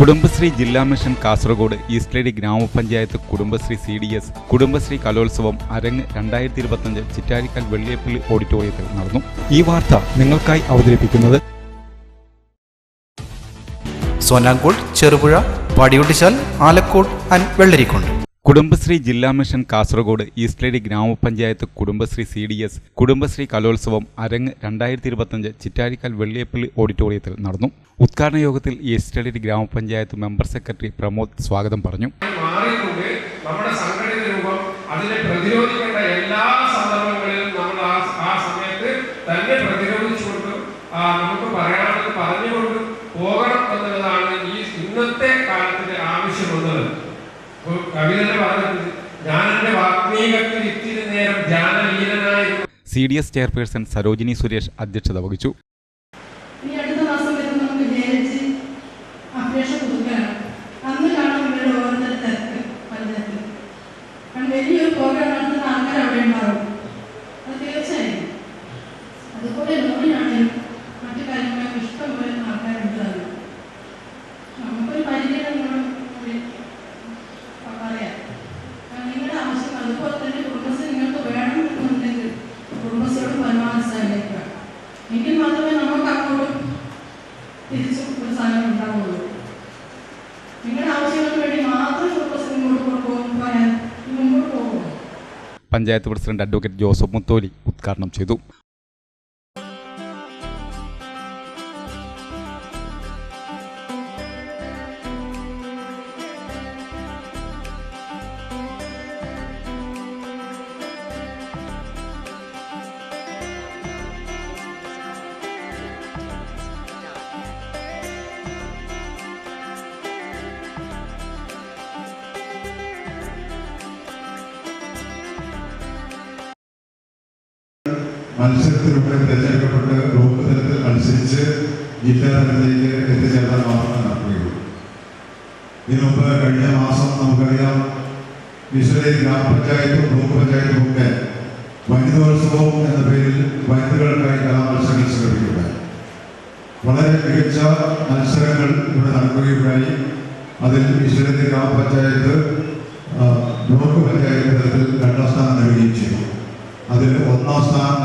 കുടുംബശ്രീ ജില്ലാ മിഷൻ കാസർഗോഡ് ഈസ്റ്റ്ലേഡി ഗ്രാമപഞ്ചായത്ത് Kudumbashree C D S Kudumbashree കലോത്സവം അരങ്ങ് രണ്ടായിരത്തി ഇരുപത്തഞ്ച് ചിറ്റാരിക്കൽ വെള്ളിയപ്പള്ളി ഓഡിറ്റോറിയത്തിൽ നടന്നു. ഈ വാർത്ത നിങ്ങൾക്കായി അവതരിപ്പിക്കുന്നത് സോനാങ്കോട് ചെറുപുഴ പാടിയൊട്ടിച്ചാൽ ആലക്കോട് ആൻഡ് വെള്ളരിക്കുണ്ട്. കുടുംബശ്രീ ജില്ലാ മിഷൻ കാസർഗോഡ് ഈസ്റ്റ്ലേഡി ഗ്രാമപഞ്ചായത്ത് Kudumbashree C D S Kudumbashree കലോത്സവം അരങ്ങ് രണ്ടായിരത്തി ഇരുപത്തഞ്ച് ചിറ്റാരിക്കാൽ വെള്ളിയപ്പള്ളി ഓഡിറ്റോറിയത്തിൽ നടന്നു. ഉദ്ഘാടന യോഗത്തിൽ ഈസ്റ്റ്ലേഡി ഗ്രാമപഞ്ചായത്ത് മെമ്പർ സെക്രട്ടറി പ്രമോദ് സ്വാഗതം പറഞ്ഞു. നമ്മുടെ അതിനെ പ്രതിരോധിക്കേണ്ട എല്ലാ സന്ദർഭങ്ങളിലും നമ്മൾ ആ ആ സമയത്ത് തന്നെ പ്രതിരോധിച്ചുകൊണ്ട് ആ, നമുക്ക് പറയാനുള്ളത് പറഞ്ഞുകൊണ്ട് പോകണം എന്നുള്ളതാണ് ഈ ഇന്നത്തെ കാലത്തിന്റെ ആവശ്യമുള്ളത് ഞാൻ എന്റെ ഇത്തിരി നേരം C D S chairperson Sarojini Suresh അധ്യക്ഷത വഹിച്ചു. തിരിച്ചും ഒരു സാധനം നിങ്ങളുടെ ആവശ്യങ്ങൾക്ക് വേണ്ടി മാത്രം പ്രശ്നം മുന്നോട്ട് കൊണ്ടുപോകാൻ പഞ്ചായത്ത് പ്രസിഡന്റ് അഡ്വക്കേറ്റ് ജോസഫ് മുത്തോലി ഉദ്ഘാടനം ചെയ്തു. മത്സരത്തിലൂടെ തിരഞ്ഞെടുക്കപ്പെട്ട് ബ്ലോക്ക് തലത്തിൽ മത്സരിച്ച് ജില്ലാ തലത്തിലേക്ക് എത്തിച്ചേർന്നാൽ മാത്രമേ നടക്കുകയുള്ളൂ. ഇതിനു കഴിഞ്ഞ മാസം നമുക്കറിയാം മിശ്രയിൽ ഗ്രാമപഞ്ചായത്തും ബ്ലോക്ക് പഞ്ചായത്തും ഒക്കെ വനിതോത്സവം എന്ന പേരിൽ വനിതകൾക്കായി കലാമത്സരങ്ങൾ സംഘടിപ്പിക്കുകയുണ്ടായി വളരെ മികച്ച മത്സരങ്ങൾ ഇവിടെ നടക്കുകയുണ്ടായി. അതിൽ വിശ്വലി ഗ്രാമപഞ്ചായത്ത് ബ്ലോക്ക് പഞ്ചായത്ത് തലത്തിൽ രണ്ടാം സ്ഥാനം നേടുകയും ചെയ്തു. അതിൽ ഒന്നാം സ്ഥാനം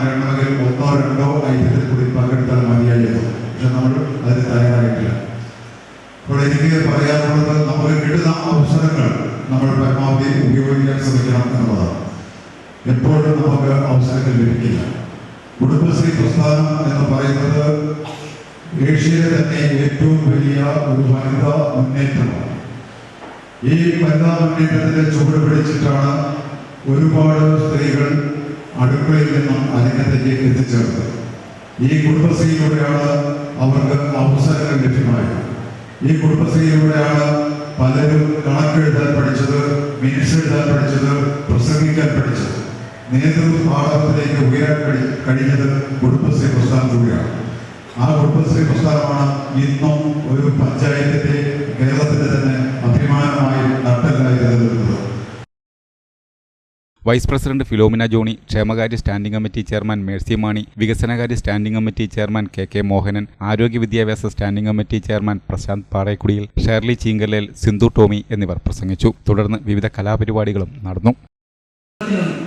പരമാവധി ഉപയോഗിക്കാൻ ശ്രമിക്കണം എന്നുള്ളതാണ്. എപ്പോഴും നമുക്ക് അവസരങ്ങൾ ലഭിക്കില്ല. കുടുംബശ്രീ പ്രസ്ഥാനം എന്ന് പറയുന്നത് ഏഷ്യയിലെ തന്നെ ഏറ്റവും വലിയ ഒരു വനിതാ മുന്നേറ്റമാണ്. ഈ വനിതാ മുന്നേറ്റത്തിന്റെ ചുവട് പിടിച്ചിട്ടാണ് ഒരുപാട് സ്ത്രീകൾ അടുക്കളയിൽ നിന്നും അരങ്ങത്തേക്ക് എത്തിച്ചേർന്നത്. ഈ കുടുംബശ്രീയിലൂടെയാണ് അവർക്ക് അവസരങ്ങൾ ലഭ്യമായത്. ഈ കുടുംബശ്രീയിലൂടെയാണ് പലരും കണക്കെഴുതാൻ പഠിച്ചത് മിനിറ്റ്സ് എഴുതാൻ പഠിച്ചത് പ്രസംഗിക്കാൻ പഠിച്ചത്. നേതൃത്വ പാഠത്തിലേക്ക് ഉയരാൻ കഴി- കഴിഞ്ഞത് കുടുംബശ്രീ പ്രസ്ഥാനത്തിലൂടെയാണ് ആ കുടുംബശ്രീ പ്രസ്ഥാനമാണ് ഇന്നും ഒരു പഞ്ചായത്തിന്റെ കേരളത്തിന്റെ വൈസ് പ്രസിഡന്റ് ഫിലോമിന ജോണി ക്ഷേമകാര്യ standing committee chairman Mercy Mani വികസനകാര്യ standing committee chairman K K Mohanan ആരോഗ്യ വിദ്യാഭ്യാസ standing committee chairman Prasanth Parekudiyil Shirley Cheenkalel Sindhu Tomy എന്നിവർ പ്രസംഗിച്ചു. തുടർന്ന് വിവിധ കലാപരിപാടികളും നടന്നു ും.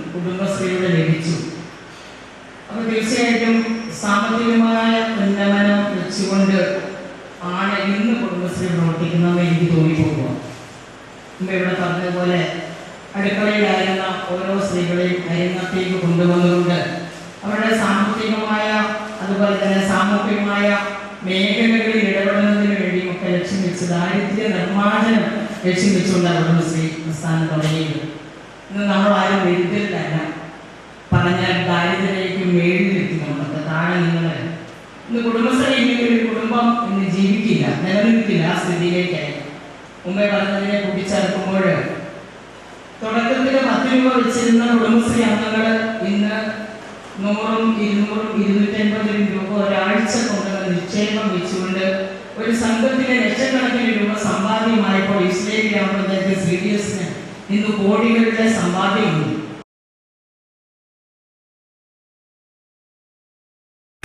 വെച്ചുകൊണ്ട് ആണ് ഇന്ന് കുടുംബശ്രീ പ്രവർത്തിക്കുന്നതെന്ന് എനിക്ക് തോന്നിപ്പോകുക ഇവിടെ പറഞ്ഞതുപോലെ അടുക്കളയിലായിരുന്ന ഓരോ സ്ത്രീകളെയും അരിങ്ങത്തേക്ക് കൊണ്ടുവന്നുകൊണ്ട് അവരുടെ സാമ്പത്തികമായ അതുപോലെ തന്നെ സാമൂഹികമായ മേഖലകളിൽ ഇടപെടുന്നതിന് വേണ്ടിയും ഒക്കെ ലക്ഷ്യം വെച്ച് ദാരിദ്ര്യ നിർമ്മാർജനം ലക്ഷ്യം വെച്ചുകൊണ്ട് അവരുടെ സ്ത്രീ പ്രസ്ഥാനം തുടങ്ങിയത്. ഇന്ന് നമ്മൾ ആരും ദരിദ്രരല്ല പറഞ്ഞാൽ ദാരിദ്ര്യത്തിലേക്ക് മേളിലെത്തി നമ്മൾക്ക് താഴെ നിങ്ങൾ ഇന്ന് കുടുംബശ്രീ ഇല്ലെങ്കിൽ ഒരു കുടുംബം ഇന്ന് ജീവിക്കില്ല നിലനിൽക്കില്ല ആ സ്ഥിതിയിലേക്കായി. മുമ്പേ പറഞ്ഞതിനെ കൂട്ടിച്ചേർക്കുമ്പോൾ തുടക്കത്തിൽ പത്ത് രൂപ വെച്ചിരുന്ന കുടുംബശ്രീ അംഗങ്ങൾ ഇന്ന് നൂറും ഇരുന്നൂറും ഇരുന്നൂറ്റൻപതിലും രൂപ ഒരാഴ്ച കൊണ്ടുള്ള നിക്ഷേപം വെച്ചുകൊണ്ട് ഒരു സംഘത്തിന് ലക്ഷക്കണക്കിന് രൂപ സമ്പാദ്യമായപ്പോൾ ഇസ്ലേ ഗ്രാമപഞ്ചായത്ത് സി ഡി എസിന് ഇന്ന് കോടികളുടെ സമ്പാദ്യമുണ്ട്.